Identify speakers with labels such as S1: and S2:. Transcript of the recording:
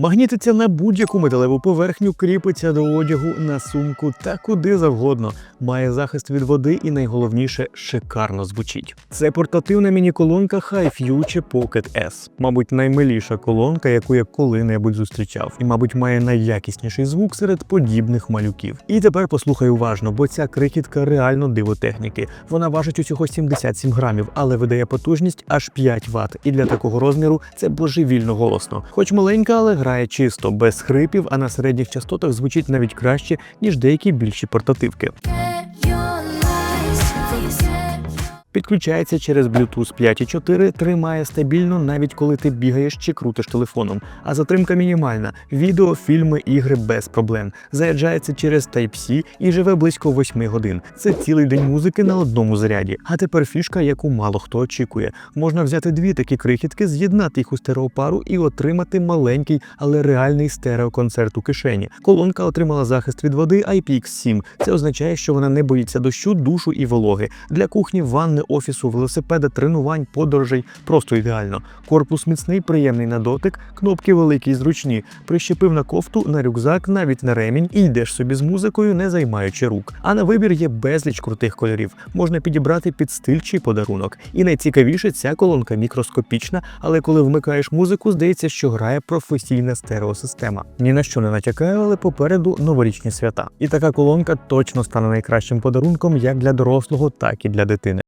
S1: Магнітиться на будь-яку металеву поверхню, кріпиться до одягу, на сумку та куди завгодно. Має захист від води і найголовніше шикарно звучить. Це портативна міні-колонка Hi-Future Pocket S. Мабуть, наймиліша колонка, яку я коли-небудь зустрічав, і, мабуть, має найякісніший звук серед подібних малюків. І тепер послухай уважно, бо ця крихітка реально диво техніки. Вона важить усього 77 грамів, але видає потужність аж 5 Вт. І для такого розміру це божевільно голосно. Хоч маленька, але грає чисто, без хрипів, а на середніх частотах звучить навіть краще, ніж деякі більші портативки. Підключається через Bluetooth 5.4, тримає стабільно, навіть коли ти бігаєш чи крутиш телефоном. А затримка мінімальна: відео, фільми, ігри без проблем. Заряджається через Type-C і живе близько 8 годин. Це цілий день музики на одному заряді. А тепер фішка, яку мало хто очікує. Можна взяти дві такі крихітки, з'єднати їх у стереопару і отримати маленький, але реальний стереоконцерт у кишені. Колонка отримала захист від води IPX7. Це означає, що вона не боїться дощу, душу і вологи. Для кухні, ванни, офісу, велосипеда, тренувань, подорожей просто ідеально. Корпус міцний, приємний на дотик, кнопки великі і зручні. Прищепив на кофту, на рюкзак, навіть на ремінь і йдеш собі з музикою, не займаючи рук. А на вибір є безліч крутих кольорів. Можна підібрати під стиль чи подарунок. І найцікавіше, ця колонка мікроскопічна, але коли вмикаєш музику, здається, що грає професійна стереосистема. Ні на що не натякаю, але попереду новорічні свята. І така колонка точно стане найкращим подарунком як для дорослого, так і для дитини.